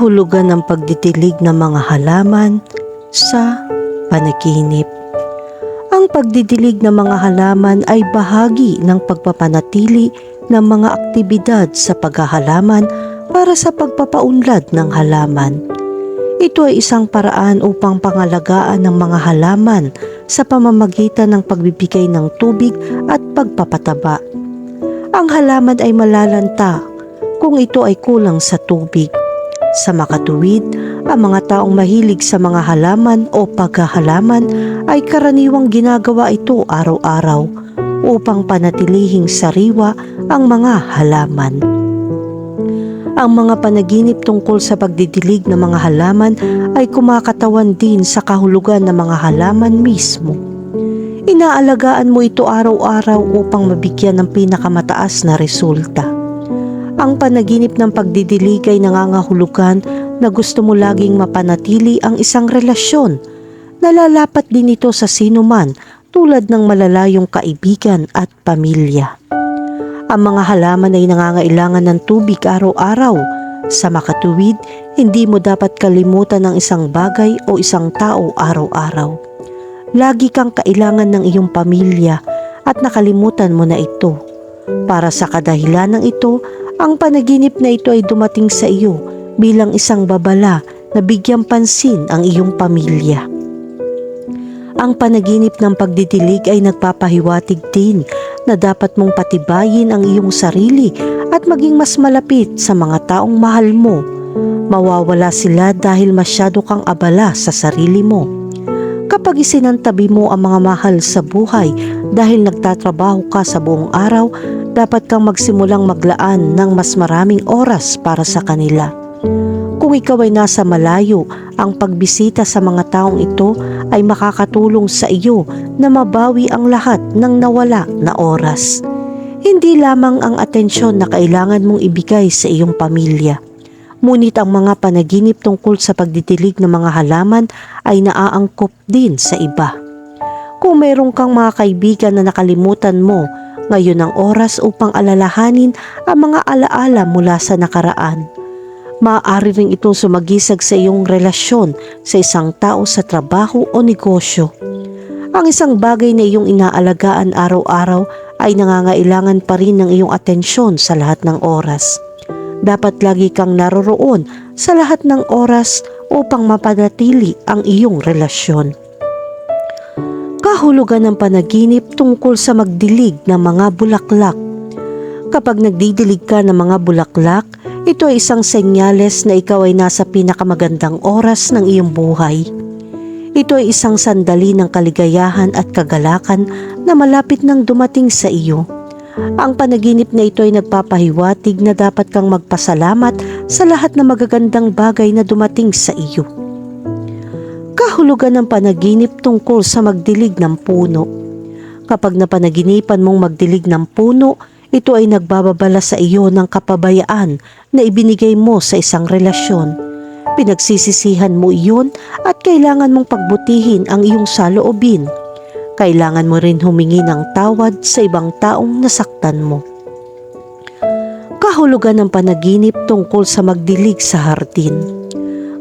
kahulugan ng pagditilig ng mga halaman sa panaginip. Ang pagdidilig ng mga halaman ay bahagi ng pagpapanatili ng mga aktibidad sa paghahalaman para sa pagpapaunlad ng halaman. Ito ay isang paraan upang pangalagaan ng mga halaman sa pamamagitan ng pagbibigay ng tubig at pagpapataba. Ang halaman ay malalanta kung ito ay kulang sa tubig. Sa makatuwid, ang mga taong mahilig sa mga halaman o paghahalaman ay karaniwang ginagawa ito araw-araw upang panatilihing sariwa ang mga halaman. Ang mga panaginip tungkol sa pagdidilig ng mga halaman ay kumakatawan din sa kahulugan ng mga halaman mismo. Inaalagaan mo ito araw-araw upang mabigyan ng pinakamataas na resulta. Ang panaginip ng pagdidilig ay nangangahulugan na gusto mo laging mapanatili ang isang relasyon. Nalalapat din ito sa sino man tulad ng malalayong kaibigan at pamilya. Ang mga halaman ay nangangailangan ng tubig araw-araw. Sa makatuwid, hindi mo dapat kalimutan ng isang bagay o isang tao araw-araw. Lagi kang kailangan ng iyong pamilya at nakalimutan mo na ito. Para sa kadahilan ng ito, ang panaginip na ito ay dumating sa iyo bilang isang babala na bigyang pansin ang iyong pamilya. Ang panaginip ng pagdidilig ay nagpapahiwatig din na dapat mong patibayin ang iyong sarili at maging mas malapit sa mga taong mahal mo. Mawawala sila dahil masyado kang abala sa sarili mo. Kapag isinantabi mo ang mga mahal sa buhay dahil nagtatrabaho ka sa buong araw, dapat kang magsimulang maglaan ng mas maraming oras para sa kanila. Kung ikaw ay nasa malayo, ang pagbisita sa mga taong ito ay makakatulong sa iyo na mabawi ang lahat ng nawala na oras. Hindi lamang ang atensyon na kailangan mong ibigay sa iyong pamilya. Ngunit ang mga panaginip tungkol sa pagditilig ng mga halaman ay naaangkop din sa iba. Kung meron kang mga kaibigan na nakalimutan mo, ngayon ang oras upang alalahanin ang mga alaala mula sa nakaraan maaari ring itong sumagisag sa iyong relasyon sa isang tao sa trabaho o negosyo. Ang isang bagay na iyong inaalagaan araw-araw ay nangangailangan pa rin ng iyong atensyon sa lahat ng oras. Dapat lagi kang naroroon sa lahat ng oras upang mapanatili ang iyong relasyon. Kahulugan ng panaginip tungkol sa magdilig ng mga bulaklak. Kapag nagdidilig ka ng mga bulaklak, ito ay isang senyales na ikaw ay nasa pinakamagandang oras ng iyong buhay. Ito ay isang sandali ng kaligayahan at kagalakan na malapit nang dumating sa iyo. Ang panaginip na ito ay nagpapahiwatig na dapat kang magpasalamat sa lahat ng magagandang bagay na dumating sa iyo. Kahulugan ng panaginip tungkol sa magdilig ng puno. Kapag napanaginipan mong magdilig ng puno, ito ay nagbababala sa iyo ng kapabayaan na ibinigay mo sa isang relasyon. Pinagsisisihan mo iyon at kailangan mong pagbutihin ang iyong saloobin. Kailangan mo rin humingi ng tawad sa ibang taong nasaktan mo. Kahulugan ng panaginip tungkol sa magdilig sa hardin.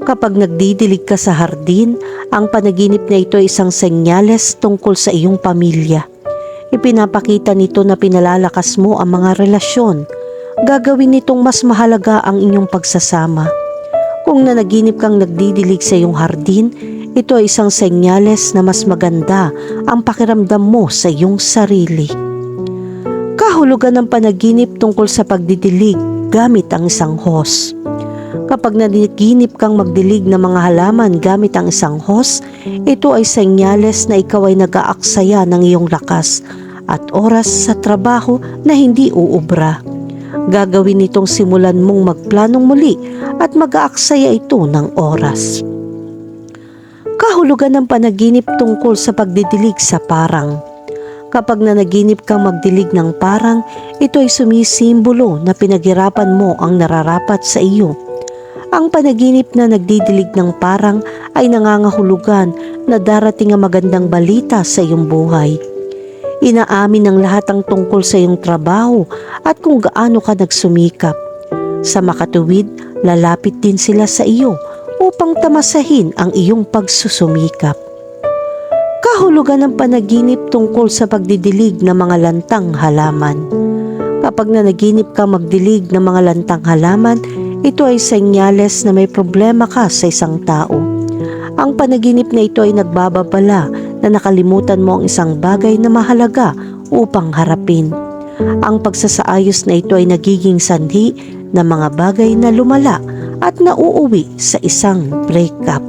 Kapag nagdidilig ka sa hardin, ang panaginip na ito ay isang senyales tungkol sa iyong pamilya. Ipinapakita nito na pinalalakas mo ang mga relasyon. Gagawin nitong mas mahalaga ang inyong pagsasama. Kung nanaginip kang nagdidilig sa iyong hardin, ito ay isang senyales na mas maganda ang pakiramdam mo sa iyong sarili. Kahulugan ng panaginip tungkol sa pagdidilig gamit ang isang hose. Kapag nanaginip kang magdilig ng mga halaman gamit ang isang hose, ito ay senyales na ikaw ay nag-aaksaya ng iyong lakas at oras sa trabaho na hindi uubra. Gagawin nitong simulan mong magplanong muli at mag-aaksaya ito ng oras. Kahulugan ng panaginip tungkol sa pagdidilig sa parang. Kapag nanaginip kang magdilig ng parang, ito ay sumisimbolo na pinaghirapan mo ang nararapat sa iyo ang panaginip na nagdidilig ng parang ay nangangahulugan na darating ang magandang balita sa iyong buhay. Inaamin ng lahat ang tungkol sa iyong trabaho at kung gaano ka nagsumikap. Sa makatuwid, lalapit din sila sa iyo upang tamasahin ang iyong pagsusumikap. Kahulugan ng panaginip tungkol sa pagdidilig ng mga lantang halaman. Kapag nanaginip ka magdilig ng mga lantang halaman, ito ay senyales na may problema ka sa isang tao. Ang panaginip na ito ay nagbababala na nakalimutan mo ang isang bagay na mahalaga upang harapin. Ang pagsasaayos na ito ay nagiging sanhi ng mga bagay na lumala at nauuwi sa isang breakup.